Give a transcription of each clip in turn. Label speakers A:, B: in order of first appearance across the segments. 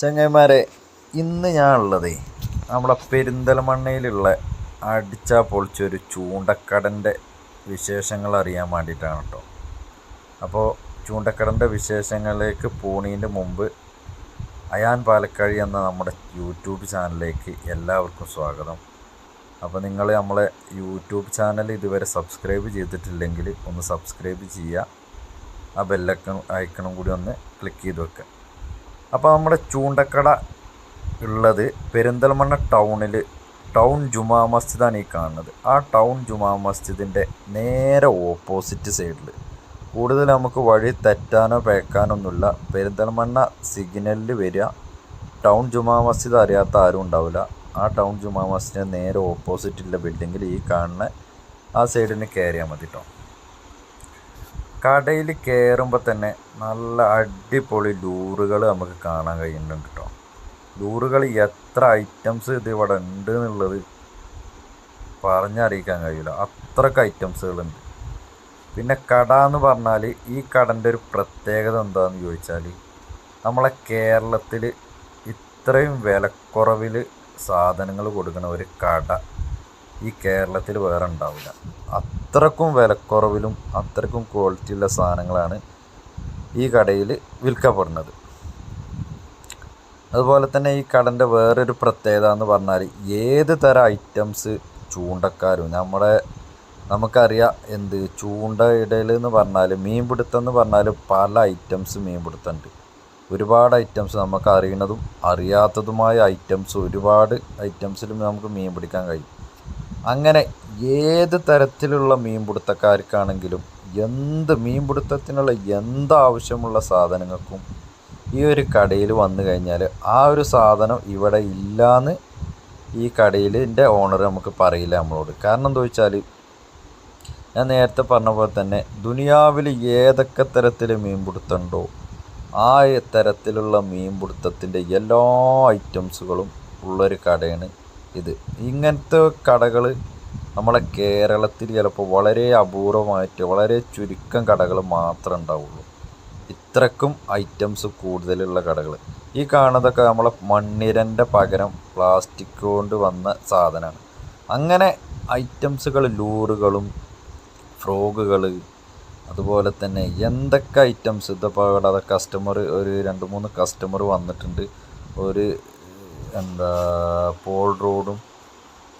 A: ചങ്ങന്മാരെ ഇന്ന് ഞാൻ ഉള്ളതേ നമ്മളെ പെരിന്തൽമണ്ണയിലുള്ള അടിച്ചാ പൊളിച്ചൊരു ചൂണ്ടക്കടന്റെ വിശേഷങ്ങൾ അറിയാൻ വേണ്ടിയിട്ടാണ് കേട്ടോ അപ്പോൾ ചൂണ്ടക്കടന്റെ വിശേഷങ്ങളിലേക്ക് പോണീന്റെ മുമ്പ് അയാൻ പാലക്കാഴി എന്ന നമ്മുടെ യൂട്യൂബ് ചാനലിലേക്ക് എല്ലാവർക്കും സ്വാഗതം. അപ്പോൾ നിങ്ങൾ നമ്മളെ യൂട്യൂബ് ചാനൽ ഇതുവരെ സബ്സ്ക്രൈബ് ചെയ്തിട്ടില്ലെങ്കിൽ ഒന്ന് സബ്സ്ക്രൈബ് ചെയ്യുക. ആ ബെല്ലൈക്കൺ ഐക്കണും കൂടി ഒന്ന് ക്ലിക്ക് ചെയ്ത് വെക്കുക. അപ്പോൾ നമ്മുടെ ചൂണ്ടക്കട ഉള്ളത് പെരിന്തൽമണ്ണ ടൗണിൽ ടൗൺ ജുമാ മസ്ജിദാണ് ഈ കാണുന്നത്. ആ ടൗൺ ജുമാ മസ്ജിദിന്റെ നേരെ ഓപ്പോസിറ്റ് സൈഡിൽ കൂടുതൽ നമുക്ക് വഴി തെറ്റാനോ പേക്കാനോ ഒന്നുമില്ല പെരിന്തൽമണ്ണ സിഗ്നലിൽ വരിക. ടൗൺ ജുമാ മസ്ജിദ് അറിയാത്ത ആരും ഉണ്ടാവില്ല. ആ ടൗൺ ജുമാ മസ്ജിദിന്റെ നേരെ ഓപ്പോസിറ്റുള്ള ബിൽഡിങ്ങിൽ ഈ കാണുന്ന ആ സൈഡിന് കയറിയാൽ മതി കേട്ടോ കടയിൽ കയറുമ്പോൾ തന്നെ നല്ല അടിപൊളി ലൂറുകൾ നമുക്ക് കാണാൻ കഴിയുന്നുണ്ട് കേട്ടോ ലൂറുകൾ എത്ര ഐറ്റംസ് ഇത് ഇവിടെ ഉണ്ട് എന്നുള്ളത് പറഞ്ഞറിയിക്കാൻ കഴിയില്ല. അത്രയ്ക്ക് ഐറ്റംസുകളുണ്ട് പിന്നെ കട എന്ന് പറഞ്ഞാൽ ഈ കടന്റെ ഒരു പ്രത്യേകത എന്താണെന്ന് ചോദിച്ചാൽ നമ്മളെ കേരളത്തിൽ ഇത്രയും വിലക്കുറവിൽ സാധനങ്ങൾ കൊടുക്കുന്ന ഒരു കട ഈ കേരളത്തിൽ വേറെ ഉണ്ടാവില്ല. അത്രക്കും വിലക്കുറവിലും അത്രക്കും ക്വാളിറ്റി ഉള്ള സാധനങ്ങളാണ് ഈ കടയിൽ വിൽക്കപ്പെടുന്നത്. അതുപോലെ തന്നെ ഈ കടന്റെ വേറൊരു പ്രത്യേകത എന്ന് പറഞ്ഞാൽ ഏത് തരം ഐറ്റംസ് ചൂണ്ടക്കാരും നമ്മുടെ നമുക്കറിയാം എന്ത് ചൂണ്ട ഇടയിൽ എന്ന് പറഞ്ഞാൽ മീൻപിടുത്തം എന്ന് പറഞ്ഞാൽ പല ഐറ്റംസ് മീൻ മീൻപിടുത്തമുണ്ട് ഒരുപാട് ഐറ്റംസ് നമുക്ക് അറിയുന്നതും അറിയാത്തതുമായ ഐറ്റംസ് ഒരുപാട് ഐറ്റംസിലും നമുക്ക് മീൻ പിടിക്കാൻ കഴിയും. അങ്ങനെ ഏത് തരത്തിലുള്ള മീൻപിടുത്തക്കാർക്കാണെങ്കിലും എന്ത് മീൻപിടുത്തത്തിനുള്ള എന്താവശ്യമുള്ള സാധനങ്ങൾക്കും ഈ ഒരു കടയിൽ വന്നു കഴിഞ്ഞാൽ ആ ഒരു സാധനം ഇവിടെ ഇല്ലയെന്ന് ഈ കടയിലിന്റെ ഓണർ നമുക്ക് പറയില്ല നമ്മളോട്. കാരണം എന്താ വെച്ചാൽ ഞാൻ നേരത്തെ പറഞ്ഞ പോലെ തന്നെ ദുനിയാവിൽ ഏതൊക്കെ തരത്തിൽ മീൻപിടുത്തമുണ്ടോ ആ തരത്തിലുള്ള മീൻപിടുത്തത്തിന്റെ എല്ലാ ഐറ്റംസുകളും ഉള്ളൊരു കടയാണ് ഇത്. ഇങ്ങനത്തെ കടകൾ നമ്മളെ കേരളത്തിൽ ചിലപ്പോൾ വളരെ അപൂർവമായിട്ട് വളരെ ചുരുക്കം കടകൾ മാത്രമേ ഉണ്ടാവുള്ളൂ. ഇത്രക്കും ഐറ്റംസ് കൂടുതലുള്ള കടകൾ ഈ കാണുന്നതൊക്കെ നമ്മളെ മണ്ണിരന്റെ പകരം പ്ലാസ്റ്റിക് കൊണ്ട് വന്ന സാധനമാണ്. അങ്ങനെ ഐറ്റംസുകൾ ലൂറുകളും ഫ്രോഗുകൾ അതുപോലെ തന്നെ എന്തൊക്കെ ഐറ്റംസ് ഇതിപ്പോൾ അവിടെ കസ്റ്റമർ ഒരു രണ്ട് മൂന്ന് കസ്റ്റമർ വന്നിട്ടുണ്ട്. ഒരു എന്താ പോൾ റോഡും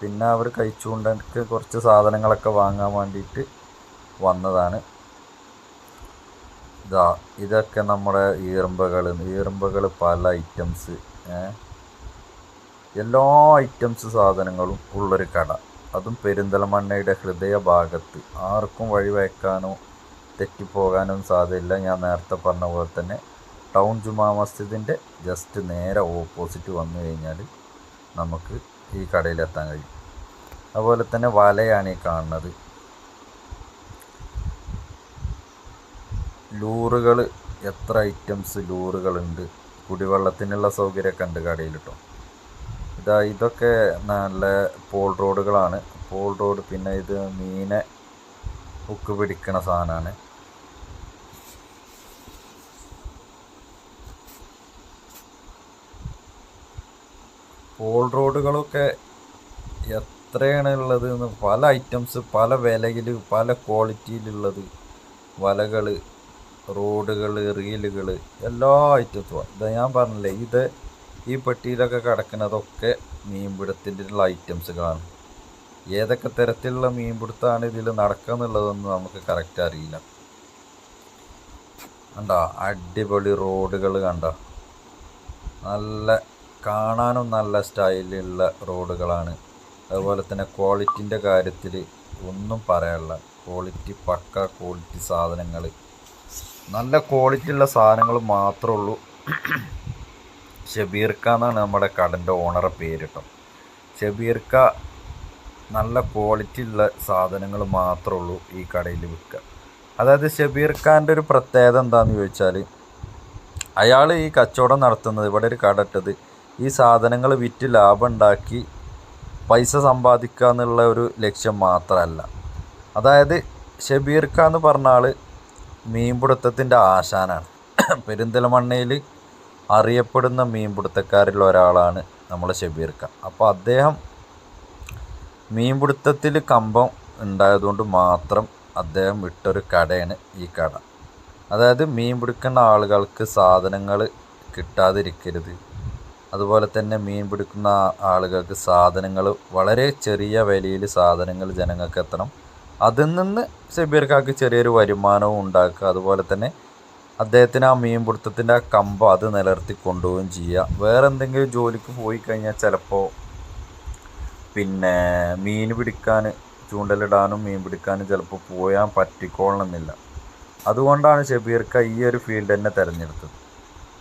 A: പിന്നെ അവർ കഴിച്ചുകൊണ്ടൊക്കെ കുറച്ച് സാധനങ്ങളൊക്കെ വാങ്ങാൻ വേണ്ടിയിട്ട് വന്നതാണ്. ഇതാ ഇതൊക്കെ നമ്മുടെ ഈറുമ്പകൾ ഈറുമ്പകൾ പല ഐറ്റംസ് എല്ലാ ഐറ്റംസ് സാധനങ്ങളും ഉള്ളൊരു കട. അതും പെരിന്തൽമണ്ണയുടെ ഹൃദയഭാഗത്ത്. ആർക്കും വഴി വയ്ക്കാനോ തെറ്റിപ്പോകാനും സാധ്യതയില്ല ഞാൻ നേരത്തെ പറഞ്ഞ പോലെ തന്നെ ടൗൺ ജുമാ മസ്ജിദിന്റെ ജസ്റ്റ് നേരെ ഓപ്പോസിറ്റ് വന്നു കഴിഞ്ഞാൽ നമുക്ക് ഈ കടയിലെത്താൻ കഴിയും. അതുപോലെ തന്നെ വലയാണ് ഈ കാണുന്നത്. ലൂറുകൾ എത്ര ഐറ്റംസ് ലൂറുകളുണ്ട്. കുടിവെള്ളത്തിനുള്ള സൗകര്യമൊക്കെ ഉണ്ട് കടയിൽ ഇതാ ഇതൊക്കെ നല്ല പോൾ റോഡുകളാണ്. പോൾ റോഡ് പിന്നെ ഇത് മീനെ ഉക്ക് പിടിക്കണ സാധനമാണ്. പോൾ റോഡുകളൊക്കെ എത്രയാണ് ഉള്ളത് എന്ന് പല ഐറ്റംസ് പല വിലയിൽ പല ക്വാളിറ്റിയിലുള്ളത് വലകൾ റോഡുകൾ റീലുകൾ എല്ലാ ഐറ്റംസും ഇത് ഞാൻ പറഞ്ഞില്ലേ ഇത് ഈ പെട്ടിയിലൊക്കെ കിടക്കുന്നതൊക്കെ ഐറ്റംസ് ഐറ്റംസുകളാണ് ഏതൊക്കെ തരത്തിലുള്ള മീൻപിടുത്തമാണ് ഇതിൽ നടക്കുക എന്നുള്ളതൊന്നും നമുക്ക് കറക്റ്റ് അറിയില്ല. കണ്ട? അടിപൊളി റോഡുകൾ കണ്ട? നല്ല കാണാനും നല്ല സ്റ്റൈലുള്ള റോഡുകളാണ്. അതുപോലെ തന്നെ ക്വാളിറ്റിന്റെ കാര്യത്തിൽ ഒന്നും പറയാനുള്ള ക്വാളിറ്റി പക്ക ക്വാളിറ്റി സാധനങ്ങൾ. നല്ല ക്വാളിറ്റി ഉള്ള സാധനങ്ങൾ മാത്രമേ ഉള്ളൂ. ഷബീർക്ക എന്നാണ് നമ്മുടെ കടന്റെ ഓണറെ പേര് കേട്ടോ. ഷബീർക്ക നല്ല ക്വാളിറ്റി ഉള്ള സാധനങ്ങൾ മാത്രമേ ഉള്ളൂ ഈ കടയിൽ വിൽക്കുക. അതായത് ഷബീർ ഖാന്റെ ഒരു പ്രത്യേകത എന്താണെന്ന് ചോദിച്ചാൽ അയാൾ ഈ കച്ചവടം നടത്തുന്നത് ഇവിടെ ഒരു കട ഇട്ടത് ഈ സാധനങ്ങൾ വിറ്റ് ലാഭം ഉണ്ടാക്കി പൈസ സമ്പാദിക്കുക എന്നുള്ള ഒരു ലക്ഷ്യം മാത്രമല്ല. അതായത് ഷബീർ ഖാൻ എന്ന് പറഞ്ഞ ആൾ മീൻപിടുത്തത്തിന്റെ ആശാനാണ്. പെരിന്തൽമണ്ണയിൽ അറിയപ്പെടുന്ന മീൻപിടുത്തക്കാരിൽ ഒരാളാണ് നമ്മൾ ഷബീർ ഖാൻ. അപ്പോൾ അദ്ദേഹം മീൻപിടുത്തത്തിൽ കമ്പം ഉണ്ടായതുകൊണ്ട് മാത്രം അദ്ദേഹം ഇട്ടൊരു കടയാണ് ഈ കട. അതായത് മീൻ പിടിക്കുന്ന ആളുകൾക്ക് സാധനങ്ങൾ കിട്ടാതിരിക്കരുത്. അതുപോലെ തന്നെ മീൻ പിടിക്കുന്ന ആളുകൾക്ക് സാധനങ്ങൾ വളരെ ചെറിയ വിലയിൽ സാധനങ്ങൾ ജനങ്ങൾക്ക് എത്തണം. അതിൽ നിന്ന് ഷബീർക്കാക്ക് ചെറിയൊരു വരുമാനവും ഉണ്ടാക്കുക. അതുപോലെ തന്നെ അദ്ദേഹത്തിന് ആ മീൻ പിടുത്തത്തിന്റെ ആ കമ്പം അത് നിലനിർത്തി കൊണ്ടുപോവുകയും ചെയ്യുക. വേറെ എന്തെങ്കിലും ജോലിക്ക് പോയി കഴിഞ്ഞാൽ ചിലപ്പോൾ പിന്നെ മീൻ പിടിക്കാൻ ചൂണ്ടലിടാനും മീൻ പിടിക്കാനും ചിലപ്പോൾ പോയാൻ പറ്റിക്കോളണമെന്നില്ല. അതുകൊണ്ടാണ് ഷബീർക്ക ഈ ഒരു ഫീൽഡ് തന്നെ തിരഞ്ഞെടുത്തത്.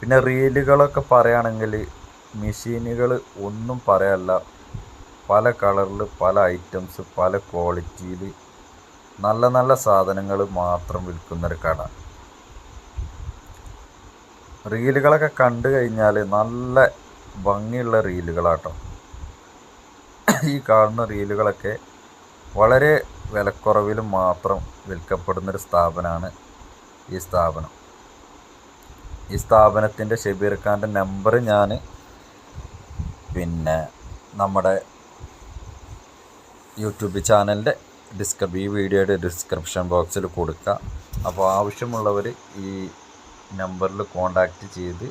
A: പിന്നെ റീലുകളൊക്കെ പറയുകയാണെങ്കിൽ മെഷീനുകൾ ഒന്നും പറയാനല്ല പല കളറിൽ പല ഐറ്റംസ് പല ക്വാളിറ്റിയിൽ നല്ല നല്ല സാധനങ്ങൾ മാത്രം വിൽക്കുന്നൊരു കട. റീലുകളൊക്കെ കണ്ടു കഴിഞ്ഞാൽ നല്ല ഭംഗിയുള്ള റീലുകളാട്ടോ. ഈ കാണുന്ന റീലുകളൊക്കെ വളരെ വിലക്കുറവിൽ മാത്രം വിൽക്കപ്പെടുന്നൊരു സ്ഥാപനമാണ് ഈ സ്ഥാപനം. ഈ സ്ഥാപനത്തിന്റെ ഷെബീർ ഖാന്റെ നമ്പർ ഞാൻ പിന്നെ നമ്മുടെ യൂട്യൂബ് ചാനലിന്റെ ഡിസ്ക്രിപ് ഈ വീഡിയോയുടെ ഡിസ്ക്രിപ്ഷൻ ബോക്സിൽ കൊടുക്കുക അപ്പോൾ ആവശ്യമുള്ളവർ ഈ നമ്പറിൽ കോണ്ടാക്റ്റ് ചെയ്ത്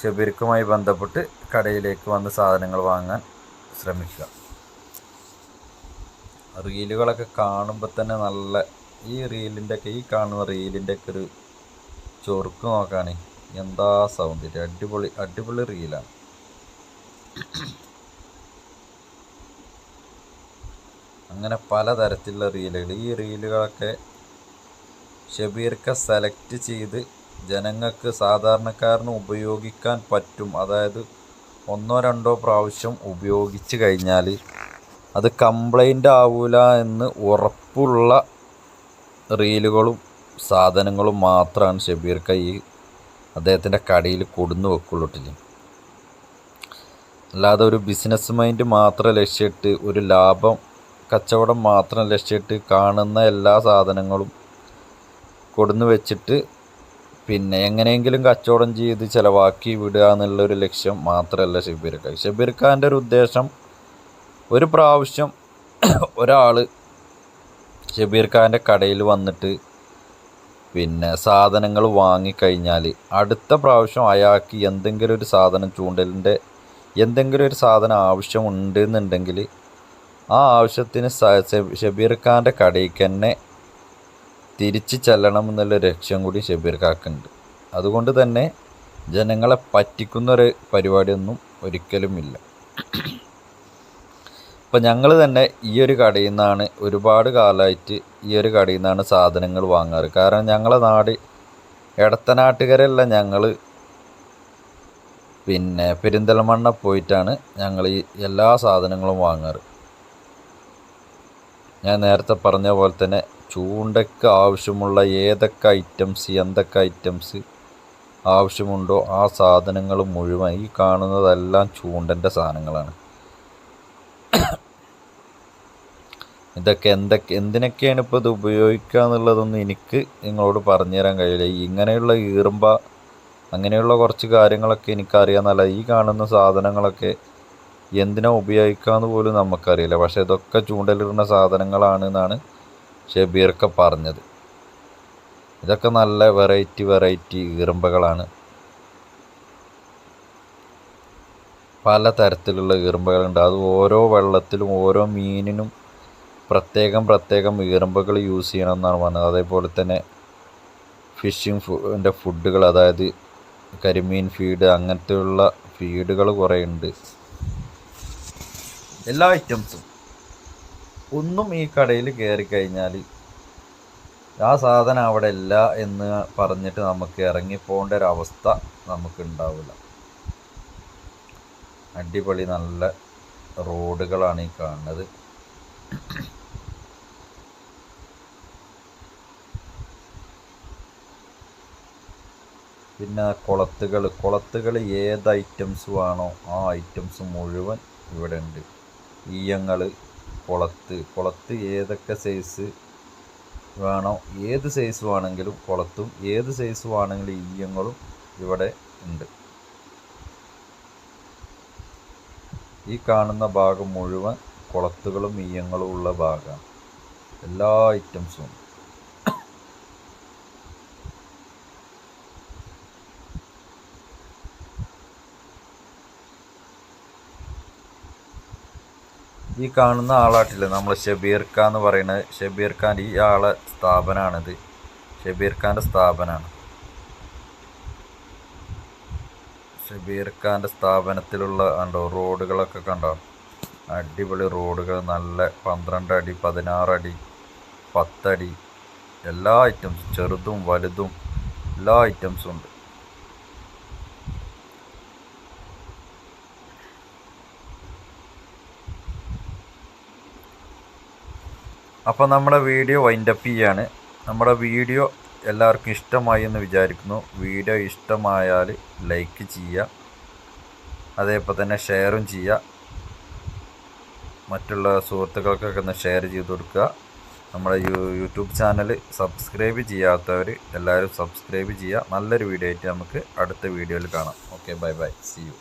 A: ഷബീർക്കുമായി ബന്ധപ്പെട്ട് കടയിലേക്ക് വന്ന് സാധനങ്ങൾ വാങ്ങാൻ ശ്രമിക്കുക. റീലുകളൊക്കെ കാണുമ്പോൾ തന്നെ നല്ല ഈ റീലിന്റെ ഒക്കെ ഈ കാണുന്ന റീലിന്റെ ഒക്കെ ഒരു ചൊറുക്ക് നോക്കുകയാണെങ്കിൽ എന്താ സൗന്ദര്യം അടിപൊളി അടിപൊളി റീലാണ് അങ്ങനെ പലതരത്തിലുള്ള റീലുകൾ. ഈ റീലുകളൊക്കെ ഷബീർക്ക സെലക്ട് ചെയ്ത് ജനങ്ങൾക്ക് സാധാരണക്കാരന് ഉപയോഗിക്കാൻ പറ്റും. അതായത് ഒന്നോ രണ്ടോ പ്രാവശ്യം ഉപയോഗിച്ച് കഴിഞ്ഞാൽ അത് കംപ്ലൈന്റ് ആവില്ല എന്ന് ഉറപ്പുള്ള റീലുകളും സാധനങ്ങളും മാത്രമാണ് ഷബീർക്ക ഈ അദ്ദേഹത്തിന്റെ കടയിൽ കൊടുന്നു വെക്കുള്ളൂട്ടില്ല അല്ലാതെ ഒരു ബിസിനസ് മൈൻഡ് മാത്രം ലക്ഷ്യമിട്ട് ഒരു ലാഭം കച്ചവടം മാത്രം ലക്ഷ്യമിട്ട് കാണുന്ന എല്ലാ സാധനങ്ങളും കൊടുന്നു വെച്ചിട്ട് പിന്നെ എങ്ങനെയെങ്കിലും കച്ചവടം ചെയ്ത് ചിലവാക്കി വിടുക എന്നുള്ളൊരു ലക്ഷ്യം മാത്രമല്ല ഷബീർ ഖാൻ ഷബീർ ഖാന്റെ ഒരു ഉദ്ദേശം ഒരു പ്രാവശ്യം ഒരാൾ ഷബീർ ഖാന്റെ കടയിൽ വന്നിട്ട് പിന്നെ സാധനങ്ങൾ വാങ്ങിക്കഴിഞ്ഞാൽ അടുത്ത പ്രാവശ്യം അയാൾക്ക് എന്തെങ്കിലും ഒരു സാധനം ചൂണ്ടലിന്റെ എന്തെങ്കിലും ഒരു സാധനം ആവശ്യമുണ്ട് എന്നുണ്ടെങ്കിൽ ആ ആവശ്യത്തിന് ഷബീർ ഖാന്റെ കടയിലേക്ക് തന്നെ തിരിച്ച് ചെല്ലണം എന്നുള്ള ലക്ഷ്യം കൂടി ഷബീർ ഖാക്കുണ്ട്. അതുകൊണ്ട് തന്നെ ജനങ്ങളെ പറ്റിക്കുന്നൊരു പരിപാടിയൊന്നും ഒരിക്കലുമില്ല ഇപ്പം ഞങ്ങൾ തന്നെ ഈ ഒരു കടയിൽ നിന്നാണ് ഒരുപാട് കാലമായിട്ട് ഈ ഒരു കടയിൽ നിന്നാണ് സാധനങ്ങൾ വാങ്ങാറ്. കാരണം ഞങ്ങളെ നാട് എടത്തനാട്ടുകരല്ല ഞങ്ങൾ പിന്നെ പെരിന്തൽമണ്ണ പോയിട്ടാണ് ഞങ്ങൾ ഈ എല്ലാ സാധനങ്ങളും വാങ്ങാറ്. ഞാൻ നേരത്തെ പറഞ്ഞ പോലെ തന്നെ ചൂണ്ടയ്ക്ക് ആവശ്യമുള്ള ഏതൊക്കെ ഐറ്റംസ് എന്തൊക്കെ ഐറ്റംസ് ആവശ്യമുണ്ടോ ആ സാധനങ്ങൾ മുഴുവൻ ഈ കാണുന്നതെല്ലാം ചൂണ്ടന്റെ സാധനങ്ങളാണ്. ഇതൊക്കെ എന്തൊക്കെ എന്തിനൊക്കെയാണ് ഇപ്പോൾ ഇത് ഉപയോഗിക്കുക എന്നുള്ളതൊന്നും എനിക്ക് നിങ്ങളോട് പറഞ്ഞു തരാൻ കഴിയില്ല. ഇങ്ങനെയുള്ള ഈറുമ്പ അങ്ങനെയുള്ള കുറച്ച് കാര്യങ്ങളൊക്കെ എനിക്കറിയാമെന്നല്ല ഈ കാണുന്ന സാധനങ്ങളൊക്കെ എന്തിനാ ഉപയോഗിക്കാമെന്ന് പോലും നമുക്കറിയില്ല. പക്ഷേ ഇതൊക്കെ ചൂണ്ടലിടുന്ന സാധനങ്ങളാണ് എന്നാണ് ഷബീർക്ക പറഞ്ഞത്. ഇതൊക്കെ നല്ല വെറൈറ്റി വെറൈറ്റി ഈറുമ്പകളാണ് പല തരത്തിലുള്ള ഈറുമ്പകളുണ്ട് അത് ഓരോ വെള്ളത്തിലും ഓരോ മീനിനും പ്രത്യേകം പ്രത്യേകം ഈറുമ്പകൾ യൂസ് ചെയ്യണം എന്നാണ് പറഞ്ഞത്. അതേപോലെ തന്നെ ഫിഷിംഗ് ഫുഡിന്റെ ഫുഡുകൾ അതായത് കരിമീൻ ഫീഡ് അങ്ങനത്തെയുള്ള ഫീഡുകൾ കുറേ ഉണ്ട് എല്ലാ ഐറ്റംസും ഒന്നും ഈ കടയിൽ കയറി കഴിഞ്ഞാൽ ആ സാധനം അവിടെ ഇല്ല എന്ന് പറഞ്ഞിട്ട് നമുക്ക് ഇറങ്ങിപ്പോകേണ്ട ഒരു അവസ്ഥ നമുക്ക് ഉണ്ടാവില്ല അടിപൊളി നല്ല റോഡുകളാണ് ഈ കാണുന്നത്. പിന്നെ കുളത്തുകൾ. കുളത്തുകൾ ഏത് ഐറ്റംസ് വേണോ ആ ഐറ്റംസ് മുഴുവൻ ഇവിടെ ഉണ്ട് ഈയങ്ങൾ കുളത്ത്. കുളത്ത് ഏതൊക്കെ സൈസ് വേണോ ഏത് സൈസ് വേണമെങ്കിലും കുളത്തും ഏത് സൈസ് വേണമെങ്കിലും ഈയങ്ങളും ഇവിടെ ഉണ്ട്. ഈ കാണുന്ന ഭാഗം മുഴുവൻ കുളത്തുകളും ഈയങ്ങളും ഉള്ള ഭാഗമാണ്. എല്ലാ ഐറ്റംസും ഈ കാണുന്ന ആളാട്ടില്ല? നമ്മൾ ഷബീർ ഖാൻ എന്ന് പറയുന്നത് ഷബീർ ഖാൻ ഈ ആളെ സ്ഥാപനമാണിത് ഷബീർ ഖാന്റെ സ്ഥാപനമാണ് ഷബീർ ഖാന്റെ സ്ഥാപനത്തിലുള്ള കണ്ടോ റോഡുകളൊക്കെ കണ്ടോ? അടിപൊളി റോഡുകൾ നല്ല പന്ത്രണ്ട് അടി പതിനാറടി പത്തടി എല്ലാ ഐറ്റംസും ചെറുതും വലുതും എല്ലാ ഐറ്റംസും ഉണ്ട്. അപ്പോൾ നമ്മുടെ വീഡിയോ വൈൻഡപ്പ് ചെയ്യാണ്. നമ്മുടെ വീഡിയോ എല്ലാവർക്കും ഇഷ്ടമായി എന്ന് വിചാരിക്കുന്നു. വീഡിയോ ഇഷ്ടമായാൽ ലൈക്ക് ചെയ്യുക. അതേപോലെ തന്നെ ഷെയറും ചെയ്യുക. മറ്റുള്ള സുഹൃത്തുക്കൾക്കൊക്കെ ഒന്ന് ഷെയർ ചെയ്ത് കൊടുക്കുക. നമ്മുടെ യൂട്യൂബ് ചാനൽ സബ്സ്ക്രൈബ് ചെയ്യാത്തവർ എല്ലാവരും സബ്സ്ക്രൈബ് ചെയ്യുക. നല്ലൊരു വീഡിയോ ആയിട്ട് നമുക്ക് അടുത്ത വീഡിയോയിൽ കാണാം. Okay bye bye see you